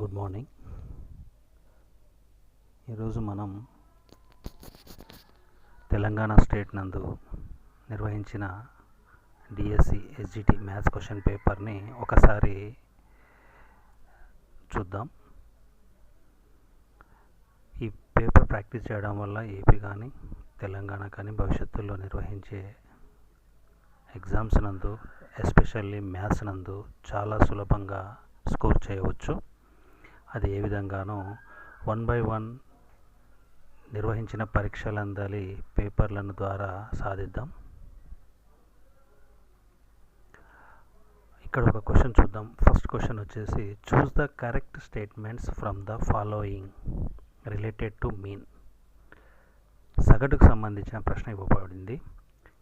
Good morning. ఈరోజు మనం Telangana state నందు నిర్వహించిన డిఎస్సి ఎస్జిటి మ్యాథ్స్ క్వశ్చన్ పేపర్ని ఒకసారి చూద్దాం. ఈ పేపర్ ప్రాక్టీస్ చేయడం వల్ల ఏపీ కానీ తెలంగాణ కానీ భవిష్యత్తులో నిర్వహించే ఎగ్జామ్స్ నందు ఎస్పెషల్లీ మ్యాథ్స్ నందు చాలా సులభంగా స్కోర్ చేయవచ్చు. అది ఏ విధంగానో వన్ బై వన్ నిర్వహించిన పరీక్షలందలి పేపర్లను ద్వారా సాధిద్దాం. ఇక్కడ ఒక క్వశ్చన్ చూద్దాం. ఫస్ట్ క్వశ్చన్ వచ్చేసి choose the correct statements from the following related to mean సగటుకు సంబంధించిన ప్రశ్న ఇవ్వబడింది.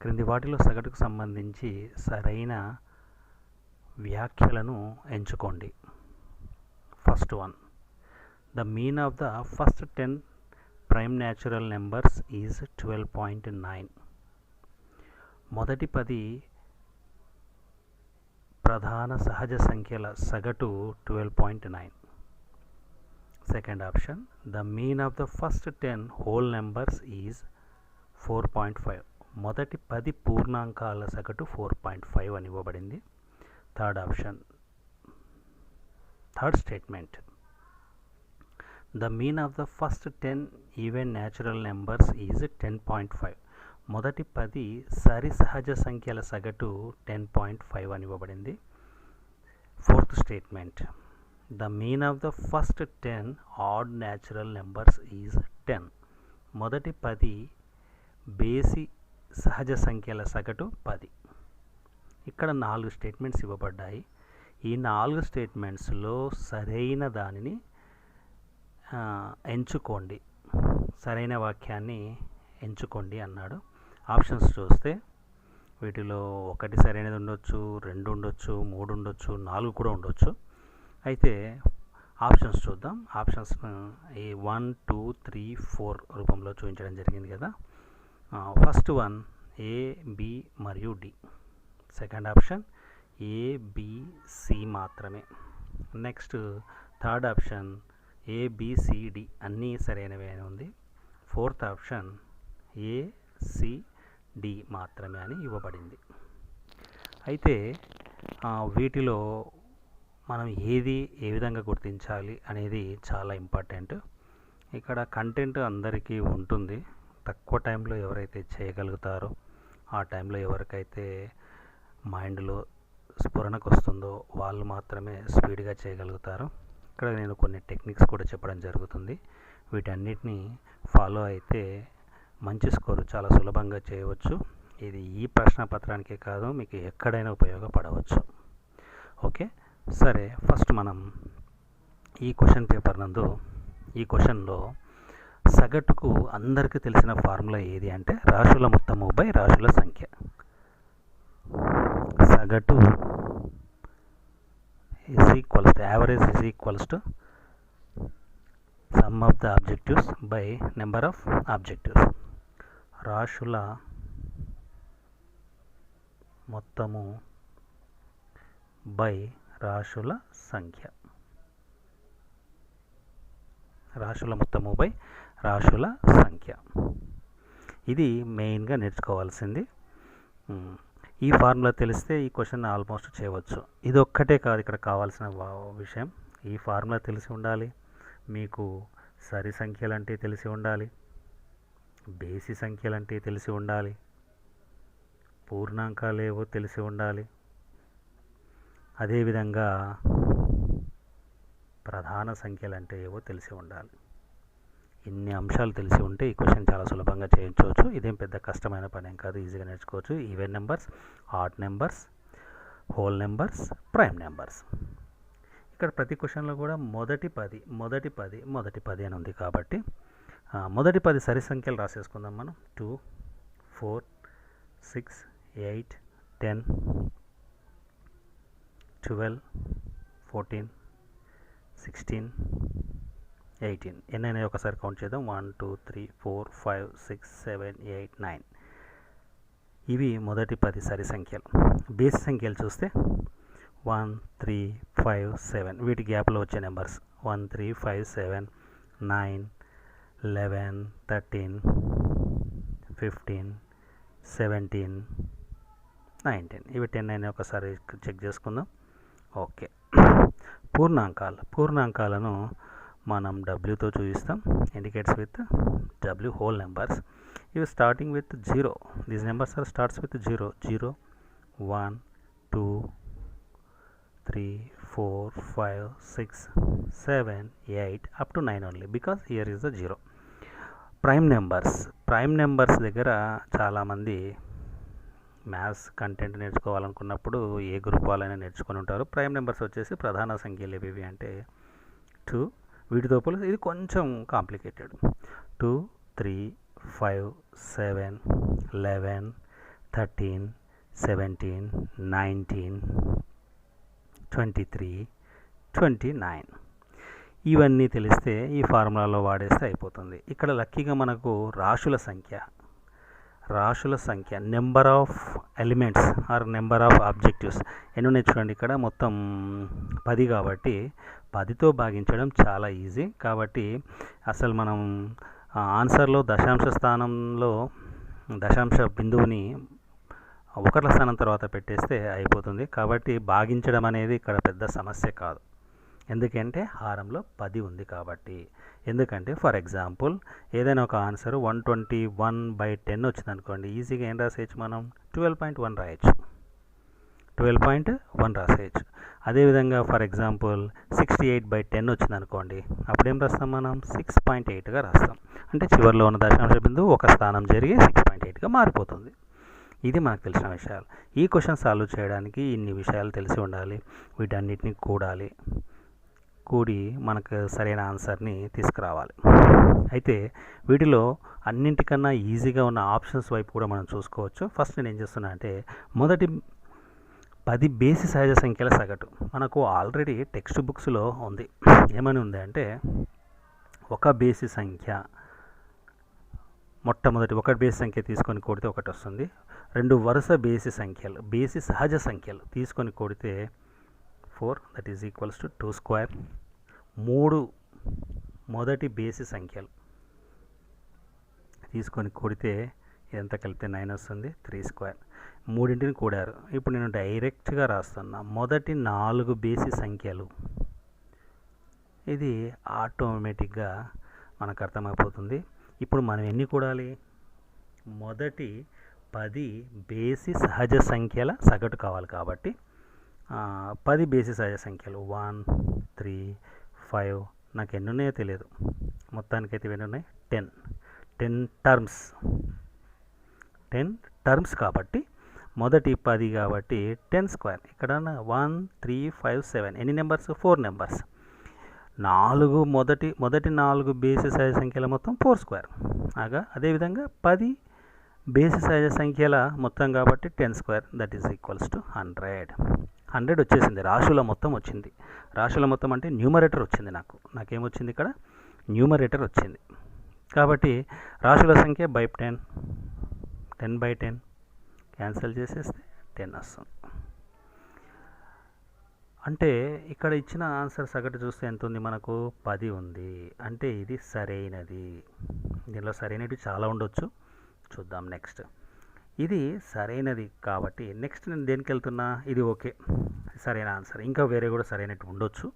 క్రింది వాటిలో సగటుకు సంబంధించి సరైన వ్యాఖ్యలను ఎంచుకోండి. First one. The mean of the first ten prime natural numbers is twelve point nine మొదటి పది ప్రధాన సహజ సంఖ్యల సగటు twelve point nine second option the mean of the first ten whole numbers is four point five మొదటి పది పూర్ణాంకాల సగటు ఫోర్ పాయింట్ ఫైవ్ అని ఇవ్వబడింది. Third option third statement the mean of the first ten even natural numbers is ten point five మొదటి పది సరి సహజ సంఖ్యల సగటు టెన్ పాయింట్ ఫైవ్ అని ఇవ్వబడింది. Fourth statement the mean of the first ten odd natural numbers is ten మొదటి పది బేసి సహజ సంఖ్యల సగటు పది. ఇక్కడ నాలుగు స్టేట్మెంట్స్ ఇవ్వబడ్డాయి. ఈ నాలుగు స్టేట్మెంట్స్లో సరైన దానిని ఎంచుకోండి. సరైన వాక్యాన్ని ఎంచుకోండి అన్నాడు. ఆప్షన్స్ చూస్తే వీటిలో ఒకటి సరైనది ఉండొచ్చు రెండు ఉండొచ్చు మూడు ఉండొచ్చు నాలుగు కూడా ఉండొచ్చు. అయితే ఆప్షన్స్ చూద్దాం. ఆప్షన్స్ ఈ వన్ టూ త్రీ ఫోర్ రూపంలో చూపించడం జరిగింది కదా. ఫస్ట్ వన్ ఏ బి మరియు D. Second option A C మాత్రమే. నెక్స్ట్ థర్డ్ ఆప్షన్ ఏబిసిడి అన్నీ సరైనవే అని ఉంది. ఫోర్త్ ఆప్షన్ ఏసిడి మాత్రమే అని ఇవ్వబడింది. అయితే వీటిలో మనం ఏది ఏ విధంగా గుర్తించాలి అనేది చాలా ఇంపార్టెంట్. ఇక్కడ కంటెంట్ అందరికీ ఉంటుంది. తక్కువ టైంలో ఎవరైతే చేయగలుగుతారో ఆ టైంలో ఎవరికైతే మైండ్లో స్ఫురణకు వస్తుందో వాళ్ళు మాత్రమే స్పీడ్గా చేయగలుగుతారు. ఇక్కడ నేను కొన్ని టెక్నిక్స్ కూడా చెప్పడం జరుగుతుంది. వీటన్నిటిని ఫాలో అయితే మంచి స్కోరు చాలా సులభంగా చేయవచ్చు. ఇది ఈ ప్రశ్న పత్రానికే కాదు మీకు ఎక్కడైనా ఉపయోగపడవచ్చు. ఓకే? సరే ఫస్ట్ మనం ఈ క్వశ్చన్ పేపర్ నందు ఈ క్వశ్చన్లో సగటుకు అందరికీ తెలిసిన ఫార్ములా ఏది అంటే రాశుల మొత్తము బై రాశుల సంఖ్య. సగటు is equals to average is equals to sum of the objectives by number of objectives రాశుల మొత్తము బై రాశుల సంఖ్య రాశుల మొత్తము బై రాశుల సంఖ్య ఇది మెయిన్గా నేర్చుకోవాల్సింది ఈ ఫార్ములా తెలిస్తే ఈ క్వశ్చన్ ఆల్మోస్ట్ చేయవచ్చు. ఇది ఒక్కటే కాదు ఇక్కడ కావాల్సిన విషయం. ఈ ఫార్ములా తెలిసి ఉండాలి. మీకు సరి సంఖ్యలంటే తెలిసి ఉండాలి. బేసి సంఖ్యలంటే తెలిసి ఉండాలి. పూర్ణాంకాలు ఏవో తెలిసి ఉండాలి. అదేవిధంగా ప్రధాన సంఖ్యలంటే ఏవో తెలిసి ఉండాలి. ఇన్ని అంశాలు తెలిసి ఉంటే ఈ క్వశ్చన్ చాలా సులభంగా చేయించవచ్చు. ఇదేం పెద్ద కష్టమైన పని ఏం కాదు ఈజీగా నేర్చుకోవచ్చు. Even numbers odd numbers whole numbers prime numbers. ఇక్కడ ప్రతి క్వశ్చన్లో కూడా మొదటి పది మొదటి పది మొదటి పది అని ఉంది కాబట్టి మొదటి పది సరి సంఖ్యలు రాసేసుకుందాం మనం. Two four six eight ten twelve fourteen sixteen eighteen. ఎన్నైనా ఒకసారి కౌంట్ చేద్దాం. One two three four five six seven eight nine ఇవి మొదటి పది సరి సంఖ్యలు. బేసి సంఖ్యలు చూస్తే వన్ త్రీ ఫైవ్ సెవెన్ వీటి గ్యాప్లో వచ్చే numbers one three five seven nine eleven thirteen fifteen seventeen nineteen ఇవి టెన్ అయినా ఒకసారి చెక్ చేసుకుందాం. ఓకే పూర్ణాంకాలు. పూర్ణాంకాలను మనం డబ్ల్యూతో చూపిస్తాం. Indicates with W whole numbers ఇవి starting with zero these numbers are starts with zero zero one two three four five six seven eight up to nine only because here is the zero prime numbers prime numbers దగ్గర చాలామంది maths content నేర్చుకోవాలనుకున్నప్పుడు ఏ group వాళ్ళైనా నేర్చుకొని ఉంటారు. Prime numbers వచ్చేసి ప్రధాన సంఖ్యలు ఏవి అంటే టూ వీటితో పోలిస్తే ఇది కొంచెం complicated two three five seven eleven thirteen seventeen nineteen twenty three twenty nine ఇవన్నీ తెలిస్తే ఈ ఫార్ములాలో వాడేస్తే అయిపోతుంది. ఇక్కడ లక్కీగా మనకు రాశుల సంఖ్య. రాశుల సంఖ్య number of elements or number of objectives ఎన్ని ఉన్నాయి చూడండి ఇక్కడ? మొత్తం పది కాబట్టి పదితో భాగించడం చాలా ఈజీ. కాబట్టి అసలు మనం ఆన్సర్లో దశాంశ స్థానంలో దశాంశ బిందువుని ఒకట్ల స్థానం తర్వాత పెట్టేస్తే అయిపోతుంది. కాబట్టి భాగించడం అనేది ఇక్కడ పెద్ద సమస్య కాదు. ఎందుకంటే హారంలో పది ఉంది కాబట్టి. ఎందుకంటే ఫర్ ఎగ్జాంపుల్ ఏదైనా ఒక answer one twenty one by ten వచ్చింది అనుకోండి ఈజీగా ఏం రాసేయచ్చు మనం? ట్వెల్వ్ పాయింట్ వన్ రాయొచ్చు. ట్వెల్వ్ పాయింట్ వన్ రాసేయచ్చు. అదేవిధంగా for example sixty eight by ten వచ్చింది అనుకోండి అప్పుడు ఏం రాస్తాం మనం? సిక్స్ పాయింట్ ఎయిట్గా రాస్తాం. అంటే చివరిలో ఉన్న దశాంశ బిందువు ఒక స్థానం జరిగి సిక్స్ పాయింట్ ఎయిట్గా మారిపోతుంది. ఇది మనకు తెలిసిన విషయాలు. ఈ క్వశ్చన్ సాల్వ్ చేయడానికి ఇన్ని విషయాలు తెలిసి ఉండాలి. వీటన్నిటిని కూడాలి. కూడి మనకు సరైన ఆన్సర్ని తీసుకురావాలి. అయితే వీటిలో అన్నింటికన్నా ఈజీగా ఉన్న ఆప్షన్స్ వైపు కూడా మనం చూసుకోవచ్చు. ఫస్ట్ నేను ఏం చేస్తున్నా అంటే మొదటి పది బేసి సహజ సంఖ్యల సగటు. మనకు ఆల్రెడీ టెక్స్ట్ బుక్స్లో ఉంది. ఏమని ఉంది అంటే ఒక బేసి సంఖ్య మొట్టమొదటి ఒక బేసి సంఖ్య తీసుకొని కొడితే ఒకటి వస్తుంది. రెండు వరుస బేసి సంఖ్యలు బేసి సహజ సంఖ్యలు తీసుకొని కొడితే four that is equals to two square. మూడు మొదటి బేసి సంఖ్యలు తీసుకొని కొడితే ఇదంతా కలిపితే నైన్ వస్తుంది? Three square. మూడింటిని కూడారు. ఇప్పుడు నేను డైరెక్ట్గా రాస్తున్నా. మొదటి నాలుగు బేసి సంఖ్యలు. ఇది ఆటోమేటిక్గా మనకు అర్థమైపోతుంది. ఇప్పుడు మనం ఎన్ని కూడాలి? మొదటి పది బేసి సహజ సంఖ్యల సగటు కావాలి కాబట్టి పది బేసి సహజ సంఖ్యలు. వన్ త్రీ ఫైవ్ నాకు ఎన్ని ఉన్నాయో తెలియదు. మొత్తానికైతే ఎన్ని ఉన్నాయి? Ten. Ten terms. Ten terms కాబట్టి మొదటి పది కాబట్టి టెన్ స్క్వేర్. ఇక్కడ వన్ త్రీ ఫైవ్ సెవెన్. ఎన్ని నెంబర్స్? Four numbers. నాలుగు మొదటి మొదటి నాలుగు బేసి సహజ సంఖ్యల మొత్తం ఫోర్ స్క్వేర్. ఆగా? అదేవిధంగా పది బేసి సహజ సంఖ్యల మొత్తం కాబట్టి ten square. That is equals to hundred. Hundred వచ్చేసింది. రాశుల మొత్తం వచ్చింది. రాశుల మొత్తం అంటే న్యూమరేటర్ వచ్చింది నాకు. నాకేమొచ్చింది ఇక్కడ? న్యూమరేటర్ వచ్చింది. కాబట్టి రాశుల సంఖ్య by ten. Ten by ten. Cancel చేసేస్తే టెన్ వస్తుంది అంటే ఇక్కడ ఇచ్చిన ఆన్సర్ సగటు చూస్తే ఎంత ఉంది? మనకు పది ఉంది. అంటే ఇది సరైనది. దీనిలో సరైనవి చాలా ఉండొచ్చు. చూద్దాం నెక్స్ట్ ఇది సరైనది కాబట్టి నెక్స్ట్ నేను దేనికి వెళ్తున్నా? ఇది ఓకే. సరైన ఆన్సర్. ఇంకా వేరే కూడా సరైనట్టు ఉండొచ్చు.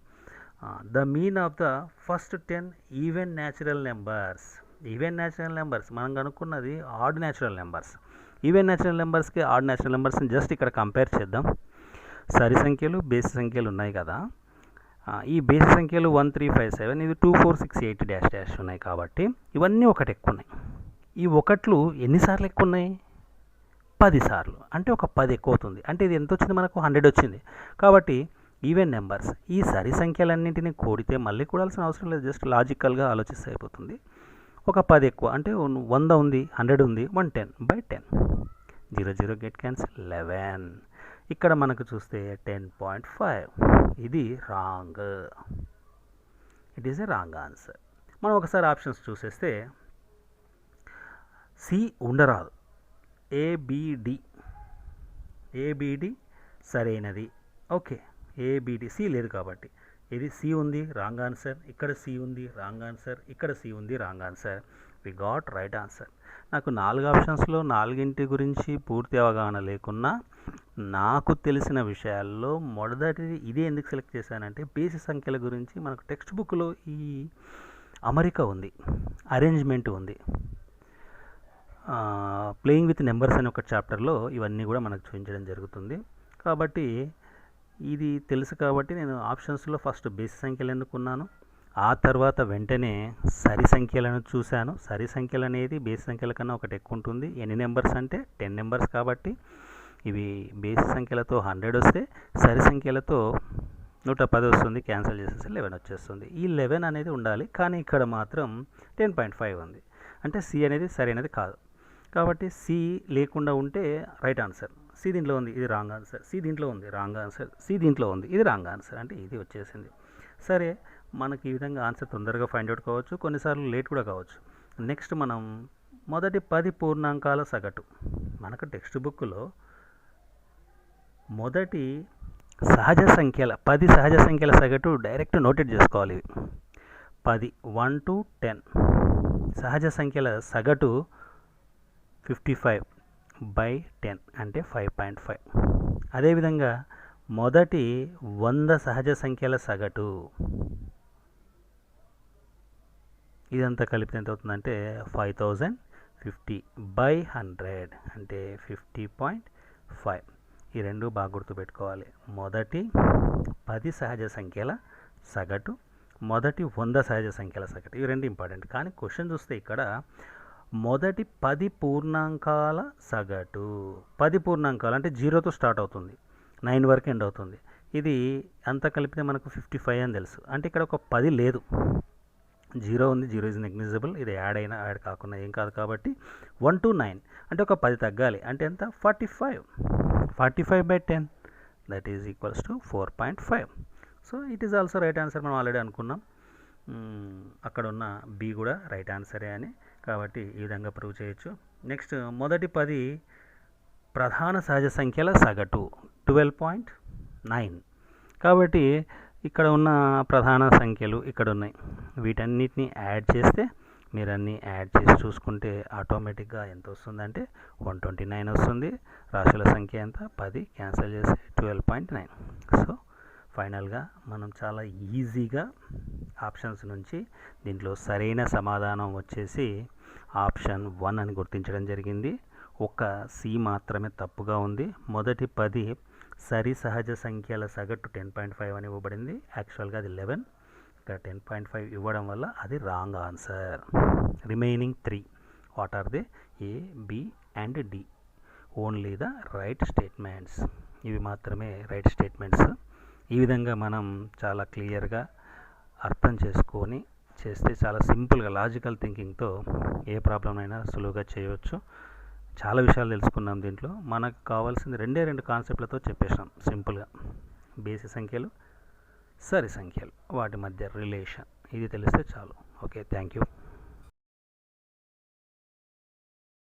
The mean of the first ten even natural numbers even natural numbers మనం కనుక్కున్నది odd natural numbers even natural నెంబర్స్కి ఆడ్ న్యాచురల్ నెంబర్స్ని జస్ట్ ఇక్కడ కంపేర్ చేద్దాం. సరి సంఖ్యలు బేసి సంఖ్యలు ఉన్నాయి కదా. ఈ బేసి సంఖ్యలు వన్ త్రీ ఫైవ్ సెవెన్ ఇది two four six eight dash dash ఉన్నాయి కాబట్టి ఇవన్నీ ఒకటి ఎక్కువ ఉన్నాయి ఈ ఒకట్లు ఎన్నిసార్లు ఎక్కువ ఉన్నాయి పదిసార్లు అంటే ఒక పది ఎక్కువ అవుతుంది అంటే ఇది ఎంత వచ్చింది మనకు? హండ్రెడ్ వచ్చింది. కాబట్టి ఈవెన్ నెంబర్స్ ఈ సరి సంఖ్యలన్నింటినీ కూడితే మళ్ళీ కూడాల్సిన అవసరం లేదు. జస్ట్ లాజికల్గా ఆలోచిస్తే అయిపోతుంది. ఒక పది ఎక్కువ. అంటే వంద ఉంది హండ్రెడ్ ఉంది one ten by ten. Zero zero get cancel eleven. ఇక్కడ మనకు చూస్తే టెన్ పాయింట్ ఫైవ్. ఇది wrong. It is a wrong answer మనం ఒకసారి ఆప్షన్స్ చూసేస్తే సి ఉండరాదు. ఏబిడి ఏబిడి సరైనది. ఓకే. ఏబిడి సి లేదు కాబట్టి. ఇది సి ఉంది రాంగ్ ఆన్సర్. ఇక్కడ సి ఉంది రాంగ్ ఆన్సర్. ఇక్కడ సి ఉంది wrong answer. We got right answer నాకు నాలుగు ఆప్షన్స్లో నాలుగింటి గురించి పూర్తి అవగాహన లేకున్నా నాకు తెలిసిన విషయాల్లో మొదటిది ఇదే ఎందుకు సెలెక్ట్ చేశానంటే బేసి సంఖ్యల గురించి మనకు టెక్స్ట్ బుక్లో ఈ అమరిక ఉంది అరేంజ్మెంట్ ఉంది. ప్లేయింగ్ విత్ నెంబర్స్ అనే ఒక చాప్టర్లో ఇవన్నీ కూడా మనకు చూపించడం జరుగుతుంది. కాబట్టి ఇది తెలుసు కాబట్టి నేను ఆప్షన్స్లో ఫస్ట్ బేసి సంఖ్యలు ఎన్నుకున్నాను. ఆ తర్వాత వెంటనే సరి సంఖ్యలను చూశాను. సరి సంఖ్యలు అనేది బేసి సంఖ్యల కన్నా ఒకటి ఎక్కువ ఉంటుంది ఎన్ని నెంబర్స్ అంటే టెన్ నెంబర్స్ కాబట్టి ఇవి బేసి సంఖ్యలతో హండ్రెడ్ వస్తే సరి సంఖ్యలతో నూట పది వస్తుంది క్యాన్సిల్ చేసేసి లెవెన్ వచ్చేస్తుంది. ఈ లెవెన్ అనేది ఉండాలి కానీ ఇక్కడ మాత్రం టెన్ పాయింట్ ఫైవ్ ఉంది. అంటే సి అనేది సరైనది కాదు. కాబట్టి సి లేకుండా ఉంటే రైట్ ఆన్సర్. సి దీంట్లో ఉంది ఇది రాంగ్ ఆన్సర్. సి దీంట్లో ఉంది రాంగ్ ఆన్సర్. సి దీంట్లో ఉంది ఇది రాంగ్ ఆన్సర్ అంటే ఇది వచ్చేసింది. సరే మనకి ఈ విధంగా ఆన్సర్ తొందరగా ఫైండ్ అవుట్ కావచ్చు కొన్నిసార్లు లేట్ కూడా కావచ్చు. నెక్స్ట్ మనం మొదటి పది పూర్ణాంకాల సగటు. మనకు టెక్స్ట్ బుక్లో మొదటి సహజ సంఖ్యల పది సహజ సంఖ్యల సగటు డైరెక్ట్ నోటెడ్ చేసుకోవాలి ఇవి. పది వన్ టు టెన్. సహజ సంఖ్యల సగటు ఫిఫ్టీ ఫైవ్. బై టెన్ అంటే ఫైవ్ పాయింట్ ఫైవ్. అదేవిధంగా మొదటి వంద సహజ సంఖ్యల సగటు. ఇదంతా కలిపితే ఎంత అవుతుందంటే five thousand fifty by hundred అంటే ఫిఫ్టీ పాయింట్ ఫైవ్. ఈ రెండు బాగా గుర్తుపెట్టుకోవాలి. మొదటి పది సహజ సంఖ్యల సగటు మొదటి వంద సహజ సంఖ్యల సగటు. ఇవి రెండు ఇంపార్టెంట్ కానీ క్వశ్చన్ చూస్తే ఇక్కడ మొదటి పది పూర్ణాంకాల సగటు. పది పూర్ణాంకాలు అంటే జీరోతో స్టార్ట్ అవుతుంది. నైన్ వరకు ఎండ్ అవుతుంది. ఇది అంతా కలిపితే మనకు ఫిఫ్టీ ఫైవ్ అని తెలుసు. అంటే ఇక్కడ ఒక పది లేదు. జీరో ఉంది. జీరో ఇస్ నెగ్నిజబుల్ ఇది యాడ్ అయినా యాడ్ కాకుండా ఏం కాదు కాబట్టి వన్ టు నైన్. అంటే ఒక పది తగ్గాలి. అంటే ఎంత? Forty five. Forty five by ten. That is equals to four point five so it is also right answer మనం ఆల్రెడీ అనుకున్నాం. Hmm, అక్కడ ఉన్న బి కూడా రైట్ ఆన్సరే అని. కాబట్టి ఈ విధంగా ప్రూవ్ చేయొచ్చు. నెక్స్ట్ మొదటి పది ప్రధాన సహజ సంఖ్యల సగటు ట్వెల్వ్ పాయింట్ నైన్ కాబట్టి ఇక్కడ ఉన్న ప్రధాన సంఖ్యలు ఇక్కడ ఉన్నాయి వీటన్నిటిని యాడ్ చేస్తే మీరు అన్నీ యాడ్ చేసి చూసుకుంటే ఆటోమేటిక్గా ఎంత వస్తుందంటే వన్ ట్వంటీ నైన్ వస్తుంది. రాశుల సంఖ్య ఎంత? పది. క్యాన్సిల్ చేసి ట్వెల్వ్ పాయింట్ నైన్ సో ఫైనల్గా మనం చాలా ఈజీగా ఆప్షన్స్ నుంచి దీంట్లో సరైన సమాధానం వచ్చేసి ఆప్షన్ వన్ అని గుర్తించడం జరిగింది. ఒక సి మాత్రమే తప్పుగా ఉంది. మొదటి పది సరి సహజ సంఖ్యల సగటు టెన్ పాయింట్ ఫైవ్ అని ఇవ్వబడింది. యాక్చువల్గా అది లెవెన్. ఇక్కడ టెన్ పాయింట్ ఫైవ్ ఇవ్వడం వల్ల అది wrong answer. Remaining three. What are they? A B and D. Only the right statements. ఇవి మాత్రమే రైట్ స్టేట్మెంట్స్. ఈ విధంగా మనం చాలా క్లియర్గా అర్థం చేసుకొని చేస్తే చాలా సింపుల్గా లాజికల్ థింకింగ్తో ఏ ప్రాబ్లం అయినా సులువుగా చేయవచ్చు. చాలా విషయాలు తెలుసుకున్నాం దీంట్లో. మనకు కావాల్సింది రెండే రెండు కాన్సెప్ట్లతో చెప్పేసాం సింపుల్గా. బేసి సంఖ్యలు సరి సంఖ్యలు వాటి మధ్య రిలేషన్. ఇది తెలిస్తే చాలు. Okay thank you.